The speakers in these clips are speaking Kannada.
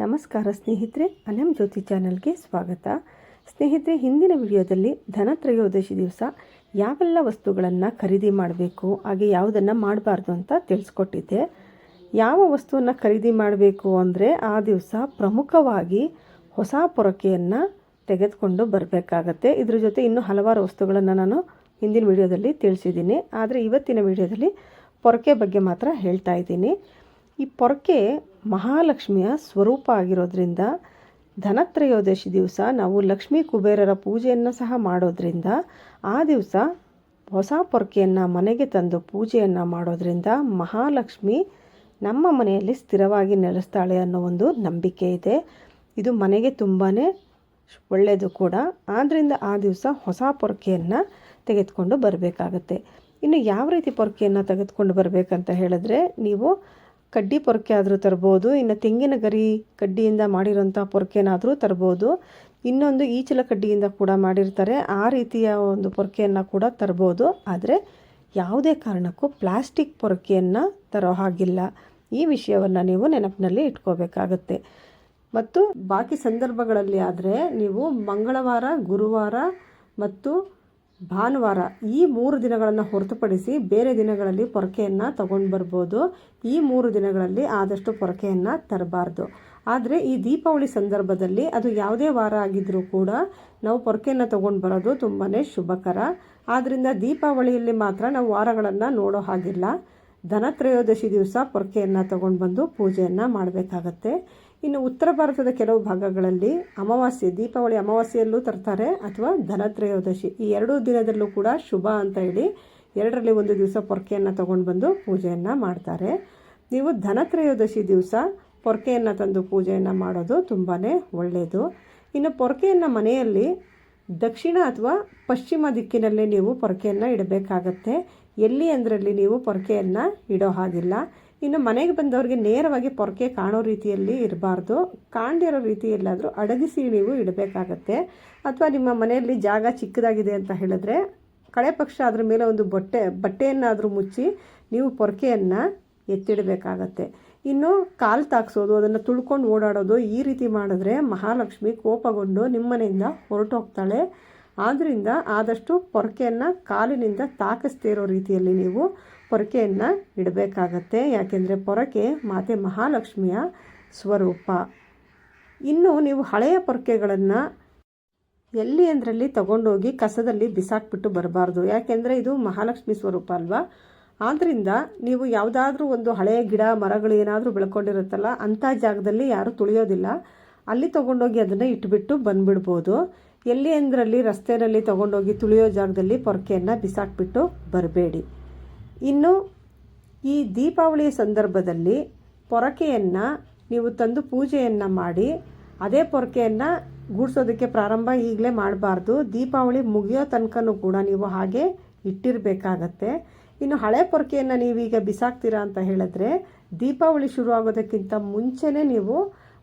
ನಮಸ್ಕಾರ ಸ್ನೇಹಿತರೆ, ಅನಂ ಜ್ಯೋತಿ ಚಾನಲ್ಗೆ ಸ್ವಾಗತ. ಸ್ನೇಹಿತರೆ, ಹಿಂದಿನ ವಿಡಿಯೋದಲ್ಲಿ ಧನತ್ರಯೋದಶಿ ದಿವಸ ಯಾವೆಲ್ಲ ವಸ್ತುಗಳನ್ನು ಖರೀದಿ ಮಾಡಬೇಕು, ಹಾಗೆ ಯಾವುದನ್ನು ಮಾಡಬಾರ್ದು ಅಂತ ತಿಳಿಸ್ಕೊಟ್ಟಿದ್ದೆ. ಯಾವ ವಸ್ತುವನ್ನು ಖರೀದಿ ಮಾಡಬೇಕು ಅಂದರೆ ಆ ದಿವಸ ಪ್ರಮುಖವಾಗಿ ಹೊಸ ಪೊರಕೆಯನ್ನು ತೆಗೆದುಕೊಂಡು ಬರಬೇಕಾಗತ್ತೆ. ಇದ್ರ ಜೊತೆ ಇನ್ನೂ ಹಲವಾರು ವಸ್ತುಗಳನ್ನು ನಾನು ಹಿಂದಿನ ವಿಡಿಯೋದಲ್ಲಿ ತಿಳಿಸಿದ್ದೀನಿ. ಆದರೆ ಇವತ್ತಿನ ವಿಡಿಯೋದಲ್ಲಿ ಪೊರಕೆ ಬಗ್ಗೆ ಮಾತ್ರ ಹೇಳ್ತಾ ಇದ್ದೀನಿ. ಈ ಪೊರಕೆ ಮಹಾಲಕ್ಷ್ಮಿಯ ಸ್ವರೂಪ ಆಗಿರೋದ್ರಿಂದ ಧನತ್ರಯೋದಶಿ ದಿವಸ ನಾವು ಲಕ್ಷ್ಮೀ ಕುಬೇರರ ಪೂಜೆಯನ್ನು ಸಹ ಮಾಡೋದ್ರಿಂದ ಆ ದಿವಸ ಹೊಸ ಪೊರಕೆಯನ್ನು ಮನೆಗೆ ತಂದು ಪೂಜೆಯನ್ನು ಮಾಡೋದ್ರಿಂದ ಮಹಾಲಕ್ಷ್ಮಿ ನಮ್ಮ ಮನೆಯಲ್ಲಿ ಸ್ಥಿರವಾಗಿ ನೆಲೆಸ್ತಾಳೆ ಅನ್ನೋ ಒಂದು ನಂಬಿಕೆ ಇದೆ. ಇದು ಮನೆಗೆ ತುಂಬಾ ಒಳ್ಳೆಯದು ಕೂಡ. ಆದ್ದರಿಂದ ಆ ದಿವಸ ಹೊಸ ಪೊರಕೆಯನ್ನು ತೆಗೆದುಕೊಂಡು ಬರಬೇಕಾಗತ್ತೆ. ಇನ್ನು ಯಾವ ರೀತಿ ಪೊರಕೆಯನ್ನು ತೆಗೆದುಕೊಂಡು ಬರಬೇಕಂತ ಹೇಳಿದ್ರೆ ನೀವು ಕಡ್ಡಿ ಪೊರಕೆ ಆದರೂ ತರ್ಬೋದು, ಇನ್ನು ತೆಂಗಿನ ಗರಿ ಕಡ್ಡಿಯಿಂದ ಮಾಡಿರೋಂಥ ಪೊರಕೆನಾದರೂ ತರ್ಬೋದು. ಇನ್ನೊಂದು ಈಚಲ ಕಡ್ಡಿಯಿಂದ ಕೂಡ ಮಾಡಿರ್ತಾರೆ, ಆ ರೀತಿಯ ಒಂದು ಪೊರಕೆಯನ್ನು ಕೂಡ ತರ್ಬೋದು. ಆದರೆ ಯಾವುದೇ ಕಾರಣಕ್ಕೂ ಪ್ಲಾಸ್ಟಿಕ್ ಪೊರಕೆಯನ್ನು ತರೋ ಹಾಗಿಲ್ಲ. ಈ ವಿಷಯವನ್ನು ನೀವು ನೆನಪಿನಲ್ಲಿ ಇಟ್ಕೋಬೇಕಾಗತ್ತೆ. ಮತ್ತು ಬಾಕಿ ಸಂದರ್ಭಗಳಲ್ಲಿ ಆದರೆ ನೀವು ಮಂಗಳವಾರ, ಗುರುವಾರ ಮತ್ತು ಭಾನುವಾರ ಈ ಮೂರು ದಿನಗಳನ್ನು ಹೊರತುಪಡಿಸಿ ಬೇರೆ ದಿನಗಳಲ್ಲಿ ಪೊರಕೆಯನ್ನು ತಗೊಂಡು ಬರ್ಬೋದು. ಈ ಮೂರು ದಿನಗಳಲ್ಲಿ ಆದಷ್ಟು ಪೊರಕೆಯನ್ನು ತರಬಾರ್ದು. ಆದರೆ ಈ ದೀಪಾವಳಿ ಸಂದರ್ಭದಲ್ಲಿ ಅದು ಯಾವುದೇ ವಾರ ಆಗಿದ್ದರೂ ಕೂಡ ನಾವು ಪೊರಕೆಯನ್ನು ತೊಗೊಂಡು ಬರೋದು ತುಂಬಾ ಶುಭಕರ. ಆದ್ದರಿಂದ ದೀಪಾವಳಿಯಲ್ಲಿ ಮಾತ್ರ ನಾವು ವಾರಗಳನ್ನು ನೋಡೋ ಹಾಗಿಲ್ಲ. ಧನತ್ರಯೋದಶಿ ದಿವಸ ಪೊರಕೆಯನ್ನು ತಗೊಂಡು ಬಂದು ಪೂಜೆಯನ್ನು ಮಾಡಬೇಕಾಗತ್ತೆ. ಇನ್ನು ಉತ್ತರ ಭಾರತದ ಕೆಲವು ಭಾಗಗಳಲ್ಲಿ ಅಮಾವಾಸ್ಯೆ, ದೀಪಾವಳಿ ಅಮಾವಾಸ್ಯೆಯಲ್ಲೂ ತರ್ತಾರೆ ಅಥವಾ ಧನತ್ರಯೋದಶಿ. ಈ ಎರಡೂ ದಿನದಲ್ಲೂ ಕೂಡ ಶುಭ ಅಂತ ಹೇಳಿ ಎರಡರಲ್ಲಿ ಒಂದು ದಿವಸ ಪೊರ್ಕೆಯನ್ನು ತಗೊಂಡು ಬಂದು ಪೂಜೆಯನ್ನು ಮಾಡ್ತಾರೆ. ನೀವು ಧನತ್ರಯೋದಶಿ ದಿವಸ ಪೊರ್ಕೆಯನ್ನು ತಂದು ಪೂಜೆಯನ್ನು ಮಾಡೋದು ತುಂಬಾ ಒಳ್ಳೆಯದು ಇನ್ನು ಪೊರ್ಕೆಯನ್ನು ಮನೆಯಲ್ಲಿ ದಕ್ಷಿಣ ಅಥವಾ ಪಶ್ಚಿಮ ದಿಕ್ಕಿನಲ್ಲಿ ನೀವು ಪೊರ್ಕೆಯನ್ನು ಇಡಬೇಕಾಗತ್ತೆ. ಎಲ್ಲಿ ಅಂದರಲ್ಲಿ ನೀವು ಪೊರ್ಕೆಯನ್ನು ಇಡೋ ಹಾಗಿಲ್ಲ. ಇನ್ನು ಮನೆಗೆ ಬಂದವರಿಗೆ ನೇರವಾಗಿ ಪೊರಕೆ ಕಾಣೋ ರೀತಿಯಲ್ಲಿ ಇರಬಾರ್ದು. ಕಾಣದಿರೋ ರೀತಿಯಲ್ಲಾದರೂ ಅಡಗಿಸಿ ನೀವು ಇಡಬೇಕಾಗತ್ತೆ. ಅಥವಾ ನಿಮ್ಮ ಮನೆಯಲ್ಲಿ ಜಾಗ ಚಿಕ್ಕದಾಗಿದೆ ಅಂತ ಹೇಳಿದ್ರೆ ಕಳೆ ಪಕ್ಷ ಅದ್ರ ಮೇಲೆ ಒಂದು ಬಟ್ಟೆ, ಬಟ್ಟೆಯನ್ನಾದರೂ ಮುಚ್ಚಿ ನೀವು ಪೊರಕೆಯನ್ನು ಎತ್ತಿಡಬೇಕಾಗತ್ತೆ. ಇನ್ನು ಕಾಲು ತಾಕ್ಸೋದು, ಅದನ್ನು ತುಳ್ಕೊಂಡು ಓಡಾಡೋದು ಈ ರೀತಿ ಮಾಡಿದ್ರೆ ಮಹಾಲಕ್ಷ್ಮಿ ಕೋಪಗೊಂಡು ನಿಮ್ಮ ಮನೆಯಿಂದ ಹೊರಟೋಗ್ತಾಳೆ. ಆದ್ದರಿಂದ ಆದಷ್ಟು ಪೊರಕೆಯನ್ನು ಕಾಲಿನಿಂದ ತಾಕಿಸ್ತಿರೋ ರೀತಿಯಲ್ಲಿ ನೀವು ಪೊರಕೆಯನ್ನು ಇಡಬೇಕಾಗತ್ತೆ. ಯಾಕೆಂದರೆ ಪೊರಕೆ ಮಾತೆ ಮಹಾಲಕ್ಷ್ಮಿಯ ಸ್ವರೂಪ. ಇನ್ನು ನೀವು ಹಳೆಯ ಪೊರಕೆಗಳನ್ನು ಎಲ್ಲಿ ಅಂದ್ರಲ್ಲಿ ತಗೊಂಡೋಗಿ ಕಸದಲ್ಲಿ ಬಿಸಾಕ್ಬಿಟ್ಟು ಬರಬಾರ್ದು. ಯಾಕೆಂದರೆ ಇದು ಮಹಾಲಕ್ಷ್ಮಿ ಸ್ವರೂಪ ಅಲ್ವಾ? ಆದ್ದರಿಂದ ನೀವು ಯಾವುದಾದ್ರೂ ಒಂದು ಹಳೆಯ ಗಿಡ, ಮರಗಳು ಏನಾದರೂ ಬೆಳ್ಕೊಂಡಿರುತ್ತಲ್ಲ, ಅಂಥ ಜಾಗದಲ್ಲಿ ಯಾರೂ ತುಳಿಯೋದಿಲ್ಲ. ಅಲ್ಲಿ ತೊಗೊಂಡೋಗಿ ಅದನ್ನು ಇಟ್ಬಿಟ್ಟು ಬಂದುಬಿಡ್ಬೋದು. ಎಲ್ಲಿ ಅಂದ್ರಲ್ಲಿ ರಸ್ತೆಯಲ್ಲಿ ತೊಗೊಂಡೋಗಿ ತುಳಿಯೋ ಜಾಗದಲ್ಲಿ ಪೊರಕೆಯನ್ನು ಬಿಸಾಕ್ಬಿಟ್ಟು ಬರಬೇಡಿ. ಇನ್ನು ಈ ದೀಪಾವಳಿಯ ಸಂದರ್ಭದಲ್ಲಿ ಪೊರಕೆಯನ್ನು ನೀವು ತಂದು ಪೂಜೆಯನ್ನು ಮಾಡಿ, ಅದೇ ಪೊರಕೆಯನ್ನು ಗೂಡಿಸೋದಕ್ಕೆ ಪ್ರಾರಂಭ ಈಗಲೇ ಮಾಡಬಾರ್ದು. ದೀಪಾವಳಿ ಮುಗಿಯೋ ತನಕನೂ ಕೂಡ ನೀವು ಹಾಗೆ ಇಟ್ಟಿರಬೇಕಾಗತ್ತೆ. ಇನ್ನು ಹಳೆ ಪೊರಕೆಯನ್ನು ನೀವೀಗ ಬಿಸಾಕ್ತೀರಾ ಅಂತ ಹೇಳಿದ್ರೆ ದೀಪಾವಳಿ ಶುರು ಆಗೋದಕ್ಕಿಂತ ಮುಂಚೆನೇ ನೀವು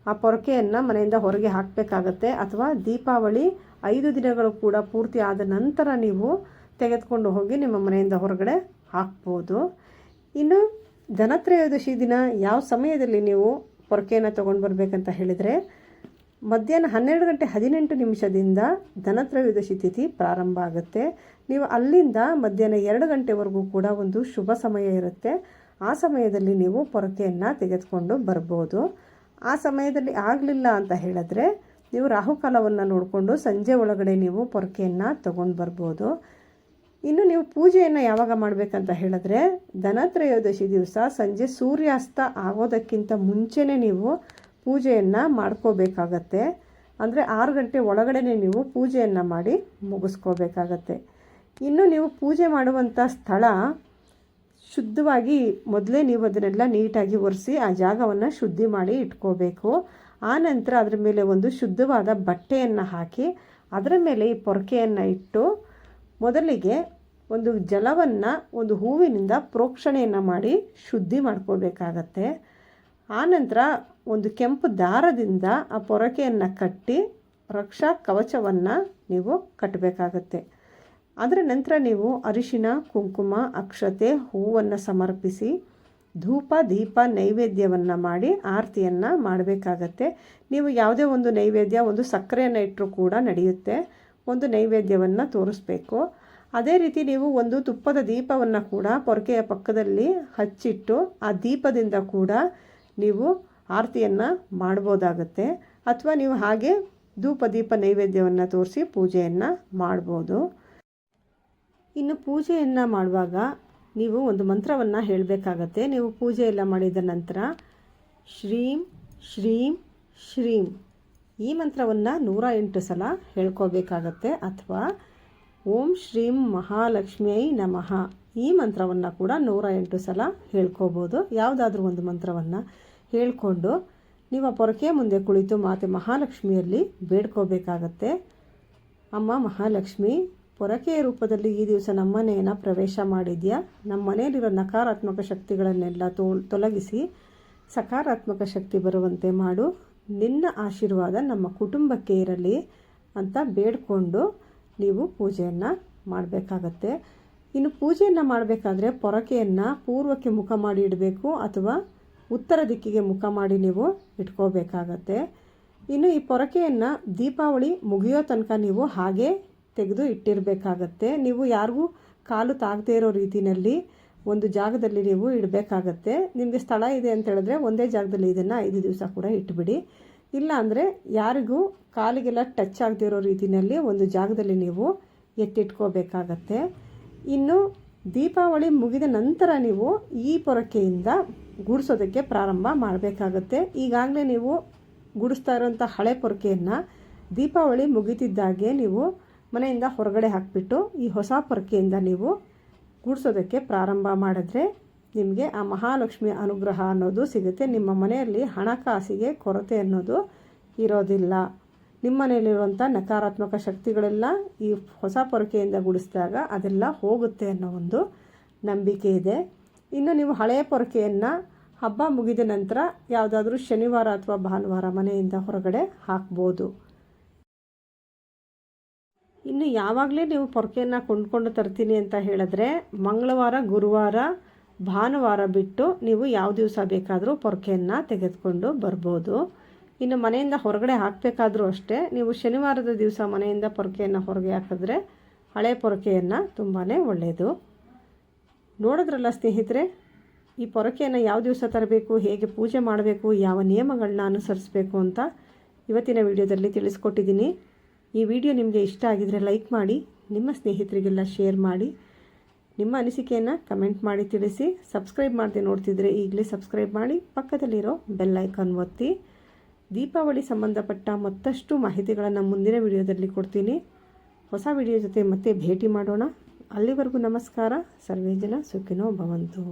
ಆ ಪೊರಕೆಯನ್ನು ಮನೆಯಿಂದ ಹೊರಗೆ ಹಾಕಬೇಕಾಗತ್ತೆ. ಅಥವಾ ದೀಪಾವಳಿ ಐದು ದಿನಗಳು ಕೂಡ ಪೂರ್ತಿ ಆದ ನಂತರ ನೀವು ತೆಗೆದುಕೊಂಡು ಹೋಗಿ ನಿಮ್ಮ ಮನೆಯಿಂದ ಹೊರಗಡೆ ಹಾಕ್ಬೋದು. ಇನ್ನು ಧನತ್ರಯೋದಶಿ ದಿನ ಯಾವ ಸಮಯದಲ್ಲಿ ನೀವು ಪೊರಕೆಯನ್ನು ತೊಗೊಂಡು ಬರಬೇಕಂತ ಹೇಳಿದರೆ, ಮಧ್ಯಾಹ್ನ ಹನ್ನೆರಡು ಗಂಟೆ ಹದಿನೆಂಟು ನಿಮಿಷದಿಂದ ಧನತ್ರಯೋದಶಿ ತಿಥಿ ಪ್ರಾರಂಭ ಆಗುತ್ತೆ. ನೀವು ಅಲ್ಲಿಂದ ಮಧ್ಯಾಹ್ನ ಎರಡು ಗಂಟೆವರೆಗೂ ಕೂಡ ಒಂದು ಶುಭ ಸಮಯ ಇರುತ್ತೆ. ಆ ಸಮಯದಲ್ಲಿ ನೀವು ಪೊರಕೆಯನ್ನು ತೆಗೆದುಕೊಂಡು ಬರ್ಬೋದು. ಆ ಸಮಯದಲ್ಲಿ ಆಗಲಿಲ್ಲ ಅಂತ ಹೇಳಿದ್ರೆ ನೀವು ರಾಹುಕಾಲವನ್ನು ನೋಡಿಕೊಂಡು ಸಂಜೆ ಒಳಗಡೆ ನೀವು ಪೊರಕೆಯನ್ನು ತಗೊಂಡು ಬರ್ಬೋದು. ಇನ್ನು ನೀವು ಪೂಜೆಯನ್ನು ಯಾವಾಗ ಮಾಡಬೇಕಂತ ಹೇಳಿದ್ರೆ ಧನತ್ರಯೋದಶಿ ದಿವಸ ಸಂಜೆ ಸೂರ್ಯಾಸ್ತ ಆಗೋದಕ್ಕಿಂತ ಮುಂಚೆನೇ ನೀವು ಪೂಜೆಯನ್ನು ಮಾಡ್ಕೋಬೇಕಾಗತ್ತೆ. ಅಂದರೆ ಆರು ಗಂಟೆ ಒಳಗಡೆ ನೀವು ಪೂಜೆಯನ್ನು ಮಾಡಿ ಮುಗಿಸ್ಕೋಬೇಕಾಗತ್ತೆ. ಇನ್ನು ನೀವು ಪೂಜೆ ಮಾಡುವಂಥ ಸ್ಥಳ ಶುದ್ಧವಾಗಿ ಮೊದಲೇ ನೀವು ಅದನ್ನೆಲ್ಲ ನೀಟಾಗಿ ಒರೆಸಿ ಆ ಜಾಗವನ್ನು ಶುದ್ಧಿ ಮಾಡಿ ಇಟ್ಕೋಬೇಕು. ಆ ನಂತರ ಅದರ ಮೇಲೆ ಒಂದು ಶುದ್ಧವಾದ ಬಟ್ಟೆಯನ್ನು ಹಾಕಿ ಅದರ ಮೇಲೆ ಈ ಪೊರಕೆಯನ್ನು ಇಟ್ಟು ಮೊದಲಿಗೆ ಒಂದು ಜಲವನ್ನು ಒಂದು ಹೂವಿನಿಂದ ಪ್ರೋಕ್ಷಣೆಯನ್ನು ಮಾಡಿ ಶುದ್ಧಿ ಮಾಡ್ಕೋಬೇಕಾಗತ್ತೆ. ಆನಂತರ ಒಂದು ಕೆಂಪು ದಾರದಿಂದ ಆ ಪೊರಕೆಯನ್ನು ಕಟ್ಟಿ ರಕ್ಷಾ ಕವಚವನ್ನು ನೀವು ಕಟ್ಟಬೇಕಾಗತ್ತೆ ಅದರ ನಂತರ ನೀವು ಅರಿಶಿನ, ಕುಂಕುಮ, ಅಕ್ಷತೆ, ಹೂವನ್ನು ಸಮರ್ಪಿಸಿ ಧೂಪ, ದೀಪ, ನೈವೇದ್ಯವನ್ನು ಮಾಡಿ ಆರತಿಯನ್ನು ಮಾಡಬೇಕಾಗತ್ತೆ. ನೀವು ಯಾವುದೇ ಒಂದು ನೈವೇದ್ಯ, ಒಂದು ಸಕ್ಕರೆಯನ್ನು ಇಟ್ಟರೂ ಕೂಡ ನಡೆಯುತ್ತೆ. ಒಂದು ನೈವೇದ್ಯವನ್ನು ತೋರಿಸ್ಬೇಕು. ಅದೇ ರೀತಿ ನೀವು ಒಂದು ತುಪ್ಪದ ದೀಪವನ್ನು ಕೂಡ ಪೊರಕೆಯ ಪಕ್ಕದಲ್ಲಿ ಹಚ್ಚಿಟ್ಟು ಆ ದೀಪದಿಂದ ಕೂಡ ನೀವು ಆರತಿಯನ್ನು ಮಾಡ್ಬೋದಾಗತ್ತೆ. ಅಥವಾ ನೀವು ಹಾಗೆ ಧೂಪ, ದೀಪ, ನೈವೇದ್ಯವನ್ನು ತೋರಿಸಿ ಪೂಜೆಯನ್ನು ಮಾಡ್ಬೋದು. ಇನ್ನು ಪೂಜೆಯನ್ನು ಮಾಡುವಾಗ ನೀವು ಒಂದು ಮಂತ್ರವನ್ನು ಹೇಳಬೇಕಾಗತ್ತೆ. ನೀವು ಪೂಜೆ ಎಲ್ಲ ಮಾಡಿದ ನಂತರ ಶ್ರೀಂ ಶ್ರೀಂ ಶ್ರೀಂ ಈ ಮಂತ್ರವನ್ನು ನೂರ ಎಂಟು ಸಲ ಹೇಳ್ಕೋಬೇಕಾಗತ್ತೆ. ಅಥವಾ ಓಂ ಶ್ರೀಂ ಮಹಾಲಕ್ಷ್ಮಿಯೈ ನಮಃ ಈ ಮಂತ್ರವನ್ನು ಕೂಡ ನೂರ ಎಂಟು ಸಲ ಹೇಳ್ಕೋಬೋದು. ಯಾವುದಾದ್ರೂ ಒಂದು ಮಂತ್ರವನ್ನು ಹೇಳ್ಕೊಂಡು ನೀವು ಪೊರಕೆ ಮುಂದೆ ಕುಳಿತು ಮಾತೆ ಮಹಾಲಕ್ಷ್ಮಿಯಲ್ಲಿ ಬೇಡ್ಕೋಬೇಕಾಗತ್ತೆ. ಅಮ್ಮ ಮಹಾಲಕ್ಷ್ಮಿ ಪೊರಕೆಯ ರೂಪದಲ್ಲಿ ಈ ದಿವಸ ನಮ್ಮನೆಯನ್ನು ಪ್ರವೇಶ ಮಾಡಿದ್ಯಾ? ನಮ್ಮ ಮನೆಯಲ್ಲಿರೋ ನಕಾರಾತ್ಮಕ ಶಕ್ತಿಗಳನ್ನೆಲ್ಲ ತೋ, ತೊಲಗಿಸಿ ಸಕಾರಾತ್ಮಕ ಶಕ್ತಿ ಬರುವಂತೆ ಮಾಡು. ನಿನ್ನ ಆಶೀರ್ವಾದ ನಮ್ಮ ಕುಟುಂಬಕ್ಕೆ ಇರಲಿ ಅಂತ ಬೇಡಿಕೊಂಡು ನೀವು ಪೂಜೆಯನ್ನು ಮಾಡಬೇಕಾಗತ್ತೆ. ಇನ್ನು ಪೂಜೆಯನ್ನು ಮಾಡಬೇಕಾದ್ರೆ ಪೊರಕೆಯನ್ನು ಪೂರ್ವಕ್ಕೆ ಮುಖ ಮಾಡಿ ಇಡಬೇಕು ಅಥವಾ ಉತ್ತರ ದಿಕ್ಕಿಗೆ ಮುಖ ಮಾಡಿ ನೀವು ಇಟ್ಕೋಬೇಕಾಗತ್ತೆ. ಇನ್ನು ಈ ಪೊರಕೆಯನ್ನು ದೀಪಾವಳಿ ಮುಗಿಯೋ ತನಕ ನೀವು ಹಾಗೆ ತೆಗೆದು ಇಟ್ಟಿರಬೇಕಾಗತ್ತೆ. ನೀವು ಯಾರಿಗೂ ಕಾಲು ತಾಗದೇ ಇರೋ ರೀತಿಯಲ್ಲಿ ಒಂದು ಜಾಗದಲ್ಲಿ ನೀವು ಇಡಬೇಕಾಗತ್ತೆ. ನಿಮಗೆ ಸ್ಥಳ ಇದೆ ಅಂತ ಹೇಳಿದ್ರೆ ಒಂದೇ ಜಾಗದಲ್ಲಿ ಇದನ್ನು ಐದು ದಿವಸ ಕೂಡ ಇಟ್ಬಿಡಿ. ಇಲ್ಲ ಅಂದರೆ ಯಾರಿಗೂ ಕಾಲಿಗೆಲ್ಲ ಟಚ್ ಆಗದೇ ಇರೋ ರೀತಿಯಲ್ಲಿ ಒಂದು ಜಾಗದಲ್ಲಿ ನೀವು ಎತ್ತಿಟ್ಕೋಬೇಕಾಗತ್ತೆ. ಇನ್ನು ದೀಪಾವಳಿ ಮುಗಿದ ನಂತರ ನೀವು ಈ ಪೊರಕೆಯಿಂದ ಗುಡಿಸೋದಕ್ಕೆ ಪ್ರಾರಂಭ ಮಾಡಬೇಕಾಗತ್ತೆ. ಈಗಾಗಲೇ ನೀವು ಗುಡಿಸ್ತಾ ಇರೋಂಥ ಹಳೆ ಪೊರಕೆಯನ್ನು ದೀಪಾವಳಿ ಮುಗಿತಿದ್ದಾಗೆ ನೀವು ಮನೆಯಿಂದ ಹೊರಗಡೆ ಹಾಕಿಬಿಟ್ಟು ಈ ಹೊಸ ಪೊರಕೆಯಿಂದ ನೀವು ಗುಡಿಸೋದಕ್ಕೆ ಪ್ರಾರಂಭ ಮಾಡಿದ್ರೆ ನಿಮಗೆ ಆ ಮಹಾಲಕ್ಷ್ಮಿ ಅನುಗ್ರಹ ಅನ್ನೋದು ಸಿಗುತ್ತೆ. ನಿಮ್ಮ ಮನೆಯಲ್ಲಿ ಹಣಕಾಸಿಗೆ ಕೊರತೆ ಅನ್ನೋದು ಇರೋದಿಲ್ಲ. ನಿಮ್ಮ ಮನೆಯಲ್ಲಿರುವಂಥ ನಕಾರಾತ್ಮಕ ಶಕ್ತಿಗಳೆಲ್ಲ ಈ ಹೊಸ ಪೊರಕೆಯಿಂದ ಗುಡಿಸಿದಾಗ ಅದೆಲ್ಲ ಹೋಗುತ್ತೆ ಅನ್ನೋ ಒಂದು ನಂಬಿಕೆ ಇದೆ. ಇನ್ನು ನೀವು ಹಳೆಯ ಪೊರಕೆಯನ್ನು ಹಬ್ಬ ಮುಗಿದ ನಂತರ ಯಾವುದಾದ್ರೂ ಶನಿವಾರ ಅಥವಾ ಭಾನುವಾರ ಮನೆಯಿಂದ ಹೊರಗಡೆ ಹಾಕ್ಬೋದು. ಇನ್ನು ಯಾವಾಗಲೇ ನೀವು ಪೊರಕೆಯನ್ನು ಕೊಂಡ್ಕೊಂಡು ತರ್ತೀನಿ ಅಂತ ಹೇಳಿದ್ರೆ ಮಂಗಳವಾರ, ಗುರುವಾರ, ಭಾನುವಾರ ಬಿಟ್ಟು ನೀವು ಯಾವ ದಿವಸ ಬೇಕಾದರೂ ಪೊರಕೆಯನ್ನು ತೆಗೆದುಕೊಂಡು ಬರ್ಬೋದು. ಇನ್ನು ಮನೆಯಿಂದ ಹೊರಗಡೆ ಹಾಕಬೇಕಾದ್ರೂ ಅಷ್ಟೇ, ನೀವು ಶನಿವಾರದ ದಿವಸ ಮನೆಯಿಂದ ಪೊರಕೆಯನ್ನು ಹೊರಗೆ ಹಾಕಿದ್ರೆ ಹಳೆ ಪೊರಕೆಯನ್ನು ತುಂಬಾ ಒಳ್ಳೆಯದು ನೋಡಿದ್ರಲ್ಲ ಸ್ನೇಹಿತರೆ, ಈ ಪೊರಕೆಯನ್ನು ಯಾವ ದಿವಸ ತರಬೇಕು, ಹೇಗೆ ಪೂಜೆ ಮಾಡಬೇಕು, ಯಾವ ನಿಯಮಗಳನ್ನ ಅನುಸರಿಸಬೇಕು ಅಂತ ಇವತ್ತಿನ ವಿಡಿಯೋದಲ್ಲಿ ತಿಳಿಸ್ಕೊಟ್ಟಿದ್ದೀನಿ. ಈ ವಿಡಿಯೋ ನಿಮಗೆ ಇಷ್ಟ ಆಗಿದರೆ ಲೈಕ್ ಮಾಡಿ, ನಿಮ್ಮ ಸ್ನೇಹಿತರಿಗೆಲ್ಲ ಶೇರ್ ಮಾಡಿ. ನಿಮ್ಮ ಅನಿಸಿಕೆಯನ್ನು ಕಮೆಂಟ್ ಮಾಡಿ ತಿಳಿಸಿ. ಸಬ್ಸ್ಕ್ರೈಬ್ ಮಾಡದೆ ನೋಡ್ತಿದ್ರೆ ಈಗಲೇ ಸಬ್ಸ್ಕ್ರೈಬ್ ಮಾಡಿ, ಪಕ್ಕದಲ್ಲಿರೋ ಬೆಲ್ ಐಕಾನ್ ಒತ್ತಿ. ದೀಪಾವಳಿ ಸಂಬಂಧಪಟ್ಟ ಮತ್ತಷ್ಟು ಮಾಹಿತಿಗಳನ್ನು ಮುಂದಿನ ವಿಡಿಯೋದಲ್ಲಿ ಕೊಡ್ತೀನಿ. ಹೊಸ ವಿಡಿಯೋ ಜೊತೆ ಮತ್ತೆ ಭೇಟಿ ಮಾಡೋಣ. ಅಲ್ಲಿವರೆಗೂ ನಮಸ್ಕಾರ. ಸರ್ವೇ ಜನ ಸುಖಿನೋ ಭವಂತು.